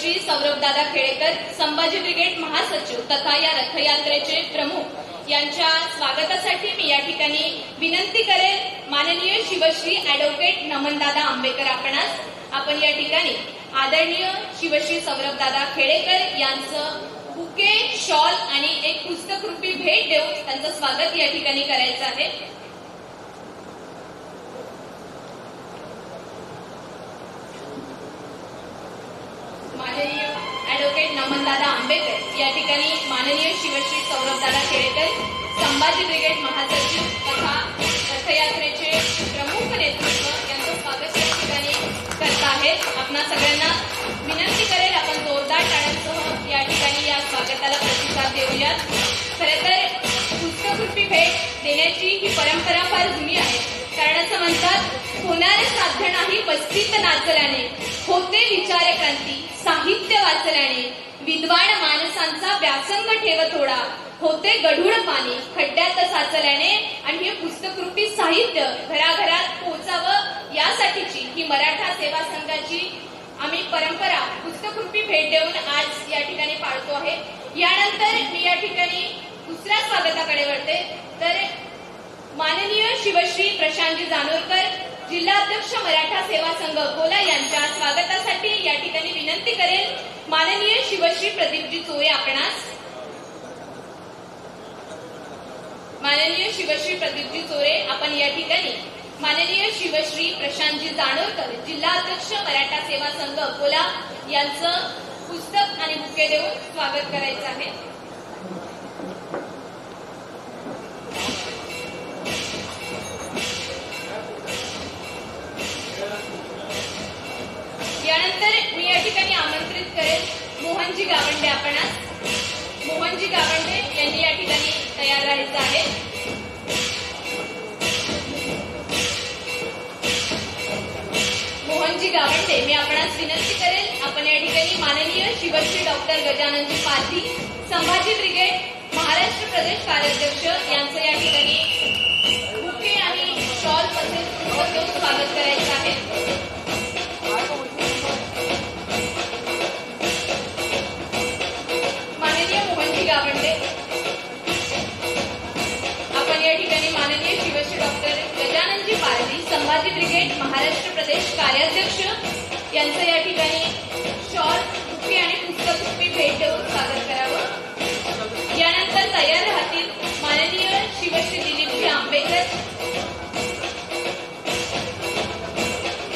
श्री सौरभदादा खेडेकर संभाजी ब्रिगेड महासचिव तथा या रथयात्रेचे प्रमुख यांच्या स्वागतासाठी मी या ठिकाणी विनंती करेल माननीय शिवश्री ऍडव्होकेट नमनदादा आंबेकर आपणास. आपण या ठिकाणी आदरणीय शिवश्री सौरभदादा खेडेकर यांचं बुके शॉल आणि एक पुस्तकरूपी भेट देऊन त्यांचं स्वागत या ठिकाणी करायचं आहे. माननीय ऍडव्होकेट नमनदादा आंबेकर या ठिकाणी माननीय शिवश्री सौरभदादा केळेकर संभाजी ब्रिगेड महासचिव तथा रथयात्रेचे प्रमुख नेतृत्व यांचं स्वागत या ठिकाणी करत आहेत आपणा सगळ्यांना विनंती करेल आपण जोरदार टाळ्यांसह या ठिकाणी या स्वागताला प्रतिसाद देऊयात. खरं तर पुस्तकरूपी भेट देण्याची ही परंपरा फार जुनी आहे. कारण असं म्हणतात होणारे साध्य नाही बस्तीत नाचल्याने. होते विचार क्रांती साहित्य वाचल्याने विद्वान माणसांचा व्यासंग ठेव थोडा होते गढूळ पाणी खड्ड्यात साचल्याने आणि हे पुस्तकरूपी साहित्य घराघरात पोहोचावं यासाठीची ही मराठा सेवा संघाची आम्ही परंपरा पुस्तकरूपी भेट देऊन आज या ठिकाणी पाळतो आहे. यानंतर मी या ठिकाणी दुसऱ्या स्वागताकडे वळते. तर माननीय शिवश्री प्रशांतजी जानोरकर जिल्हाध्यक्ष मराठा सेवा संघ अकोला यांच्या स्वागतासाठी या ठिकाणी विनंती करेल. माननीय शिवश्री प्रदीपजी चोळे आपणास. माननीय शिवश्री प्रदीपजी चोरे आपण या ठिकाणी माननीय शिवश्री प्रशांतजी जिल्हा जिल्हाध्यक्ष मराठा सेवा संघ अकोला यांचं पुस्तक आणि बुके देऊन स्वागत करायचं आहे. मोहनजी गावंडे आज मोहनजी गावंडे यांनी या ठिकाणी तयार राहायचं आहे. मोहनजी गावंडे मी आपणास विनंती करेल आपण या ठिकाणी माननीय शिवश्री डॉक्टर गजाननजी पाथी संभाजी ब्रिगेड महाराष्ट्र प्रदेश कार्याध्यक्ष यांचं या ठिकाणी बुके आणि शॉल पसेल स्वागत करायचं आहे. माननीय मोहनजी आपण या ठिकाणी माननीय शिवश्री डॉक्टर गजाननजी पारधी संभाजी ब्रिगेड महाराष्ट्र प्रदेश कार्याध्यक्ष यांचं या ठिकाणी शॉल बुके आणि पुस्तक रूपी भेट देऊन स्वागत करावं. यानंतर तयार राहतील माननीय शिवश्री दिलीपजी आंबेकर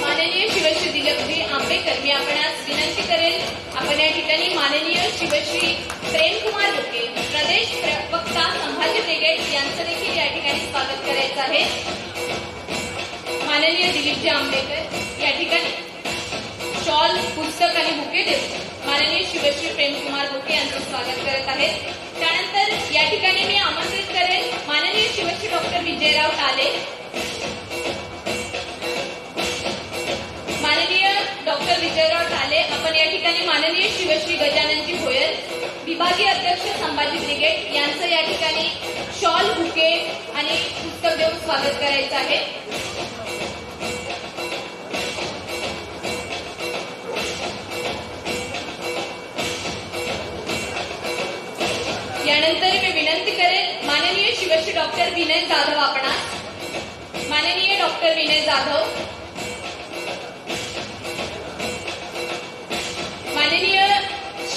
माननीय शिवश्री दिलीपजी आंबेकर मी आपण आज विनंती करेल आपण या ठिकाणी माननीय शिवश्री प्रेमकुमार लोके प्रदेश वक्ता संभाजी ब्रिगेड यांचं देखील या ठिकाणी स्वागत करायचं आहे. माननीय दिलीपजी आंबेकर या ठिकाणी शॉल पुस्तक आणि बुके देऊन माननीय शिवश्री प्रेमकुमार बुके यांचं स्वागत करत आहेत. त्यानंतर या ठिकाणी मी आमंत्रित करेन माननीय शिवश्री डॉक्टर विजयराव टाले माननीय डॉक्टर विजयराव ठाले आपण अध्यक्ष ब्रिगेड यांचं या ठिकाणी शॉल बुके आणि पुस्तक देऊन स्वागत करायचं आहे. यानंतर मी विनंती करेन माननीय शिवश्री डॉक्टर विनय जाधव आपणास. माननीय डॉक्टर विनय जाधव. माननीय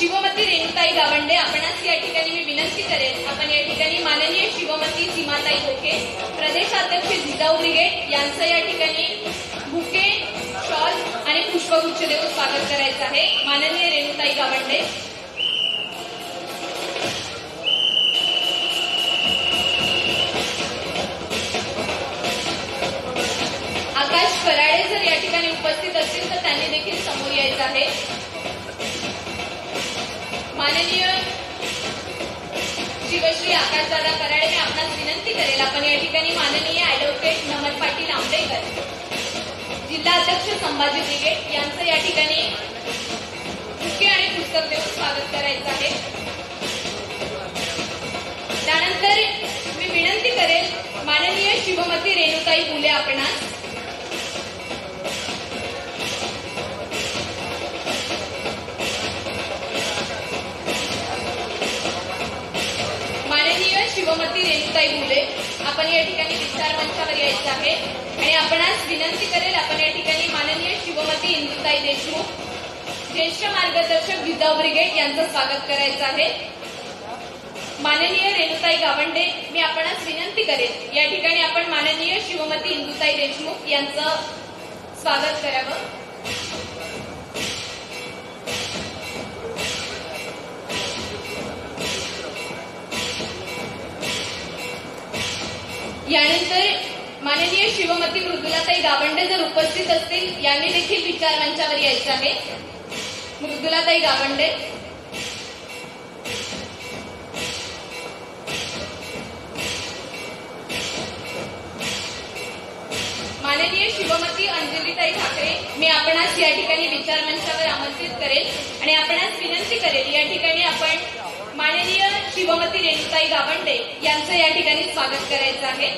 शिवमती रेणुताई गावंडे आपणास या ठिकाणी मी विनंती करेन. आपण या ठिकाणी माननीय शिवमती सीमाताई ओके प्रदेशाध्यक्ष जिजाऊ ब्रिगेड यांचं या ठिकाणी बुके शॉल आणि पुष्पगुच्छ देऊन स्वागत करायचं आहे. माननीय रेणुताई गावंडे शिवश्री आकाशदादा कराडे मी आपणास विनंती करेल. आपण या ठिकाणी माननीय ऍडव्होकेट नमन पाटील आंबेकर जिल्हा अध्यक्ष संभाजी ब्रिगेड यांचं या ठिकाणी बुके आणि पुस्तक देऊन स्वागत करायचं आहे. त्यानंतर मी विनंती करेल माननीय शिवमती रेणुताई फुले आपणास शिवमती रेणुताई भुले आपण या ठिकाणी विचार मंचावर यायचं आहे. आणि आपण आज विनंती करेल आपण या ठिकाणी माननीय शिवमती इंदुताई देशमुख ज्येष्ठ मार्गदर्शक जिजाऊ ब्रिगेड यांचं स्वागत करायचं आहे. माननीय रेणुताई गावंडे मी आपणास विनंती करेल या ठिकाणी आपण माननीय शिवमती इंदुताई देशमुख यांचं स्वागत करावं. यानंतर माननीय शिवमती मृदुलाताई गावंडे जर उपस्थित असतील यांनी देखील विचार मंचावर यायचं आहे. मृदुलाताई गावंडे. माननीय शिवमती अंजलीताई ठाकरे मी आपणास या ठिकाणी विचार मंचावर आमंत्रित करेल आणि आपणास विनंती करेल या ठिकाणी आपण शिवमती रेणुताई गावंडे यांचं या ठिकाणी स्वागत करायचं आहे.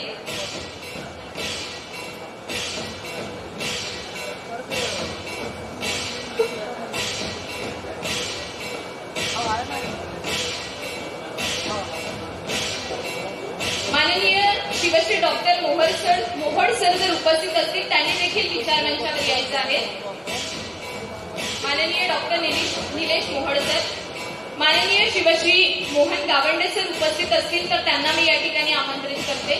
माननीय Shivshri doctor Mohar sir Mohad sir जर उपस्थित असतील त्यांनी देखील विचार मंचावर यायचं आहे. माननीय डॉक्टर निलेश निलेश मोहड सर माननीय शिवश्री मोहन गावंडे सर उपस्थित असतील तर त्यांना मी या ठिकाणी आमंत्रित करते.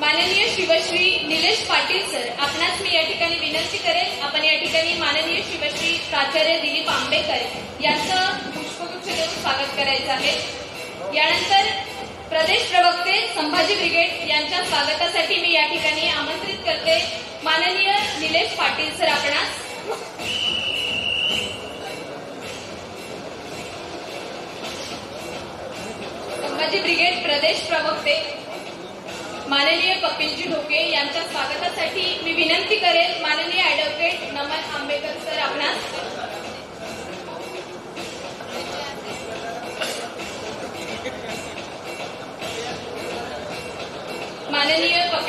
माननीय शिवश्री निलेश पाटील सर आपणास मी या ठिकाणी विनंती करेन आपण या ठिकाणी माननीय शिवश्री प्राचार्य दिलीप आंबेकर यांचं पुष्पगुच्छ देऊन स्वागत करायचं आहे. यानंतर प्रदेश प्रवक्ते संभाजी ब्रिगेड यांच्या स्वागतासाठी मी या ठिकाणी आमंत्रित करते. माननीय निलेश पाटील सर आपणास. संभाजी ब्रिगेड प्रदेश प्रवक्ते माननीय कपिलजी ढोके यांच्या स्वागतासाठी मी विनंती करेन माननीय ऍडव्होकेट नमन आंबेकर सर आपणास.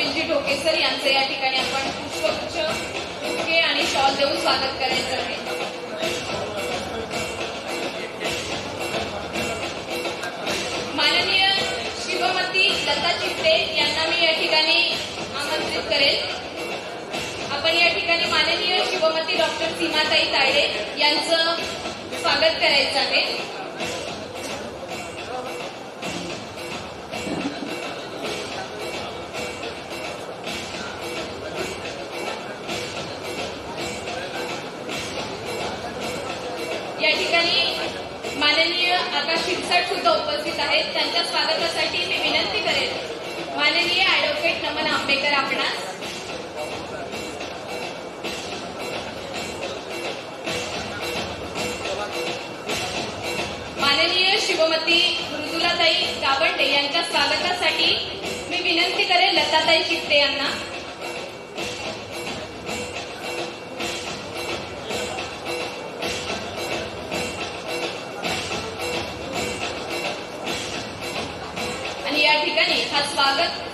कपिलजी ढोके सर यांचं या ठिकाणी आपण पुष्पगुच्छ बुके आणि शॉल देऊन स्वागत करायचं आहे. माननीय शिवमती लता चिपटे यांना मी या ठिकाणी आमंत्रित करेल. आपण या ठिकाणी माननीय शिवमती डॉक्टर सीमाताई तायडे यांचं स्वागत करायचं आहे. नमन आंबेकर आपणास माननीय शिवमती मृदुलाताई गावंडे यांच्या स्वागतासाठी मी विनंती करेन लताताई चित्ते यांना. आणि या ठिकाणी हा स्वागत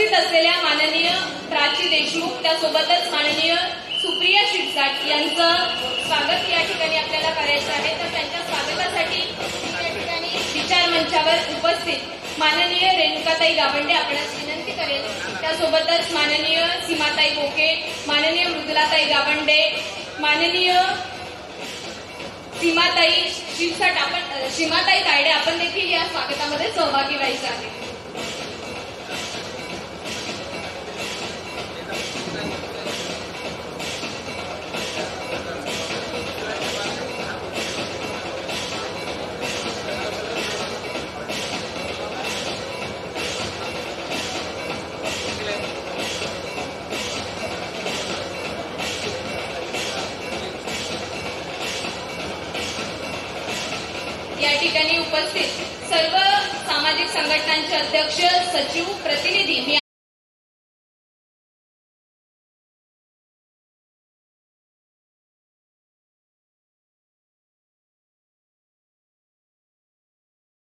उपस्थित असलेल्या माननीय प्राची देशमुख त्यासोबतच माननीय सुप्रिया शिरसाट यांचं स्वागत या ठिकाणी आपल्याला करायचं आहे. तर त्यांच्या स्वागतासाठी या ठिकाणी विचार मंचावर उपस्थित माननीय रेणुकाताई गावंडे आपणास विनंती करेल. त्यासोबतच माननीय सीमाताई बोके माननीय मृदुलाताई गावंडे माननीय सीमाताई शिरसाट आपण सीमाताई तायडे आपण देखील या स्वागतामध्ये सहभागी व्हायचं आहे. या ठिकाणी उपस्थित सर्व सामाजिक संघटनांचे अध्यक्ष सचिव प्रतिनिधी मी